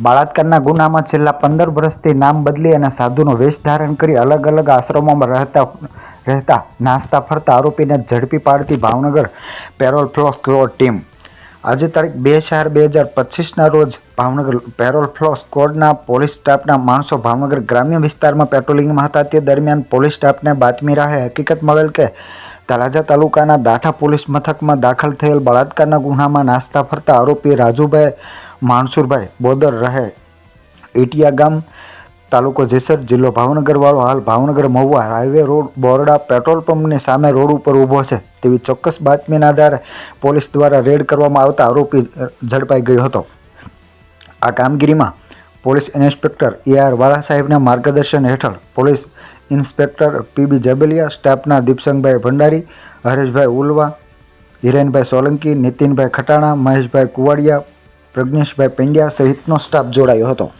બળાત્કારના ગુનામાં છેલ્લા પંદર વર્ષથી નામ બદલી અને સાધુનો વેશ ધારણ કરી અલગ અલગ આશ્રમોમાં રહેતા રહેતા, નાસ્તા ફરતા આરોપીને ઝડપી પાડતી Bhavnagar parole furlough squad team. આજે તારીખ બે ચાર બે હજાર પચીસના રોજ ભાવનગર પેરોલ ફ્લો સ્કોડના પોલીસ સ્ટાફના માણસો ભાવનગર ગ્રામ્ય વિસ્તારમાં પેટ્રોલિંગમાં હતા. તે દરમિયાન પોલીસ સ્ટાફને બાતમી રાહે હકીકત મળેલ કે તળાજા તાલુકાના દાઠા પોલીસ મથકમાં દાખલ થયેલ બળાત્કારના ગુનામાં નાસ્તા ફરતા આરોપી રાજુભાઈ માણસુરભાઈ બોદર રહે. ઇટિયા ગામ તાલુકો જેસર જિલ્લો ભાવનગરવાળો હાલ Bhavnagar Mahuva highway road Borda petrol પંપની સામે રોડ ઉપર ઊભો છે. તેવી ચોક્કસ બાતમીના આધારે પોલીસ દ્વારા રેડ કરવામાં આવતા આરોપી ઝડપાઈ ગયો હતો. આ કામગીરીમાં પોલીસ ઇન્સ્પેક્ટર એ આર વાળા સાહેબના માર્ગદર્શન હેઠળ પોલીસ ઇન્સ્પેક્ટર પીબી જબલિયા સ્ટાફના દીપસંગભાઈ ભંડારી, હરેશભાઈ ઉલવા, હિરેનભાઈ સોલંકી, નીતિનભાઈ ખટાણા, મહેશભાઈ કુવાડિયા પ્રજ્ઞેશભાઈ પંડ્યા સહિતનો સ્ટાફ જોડાયો હતો.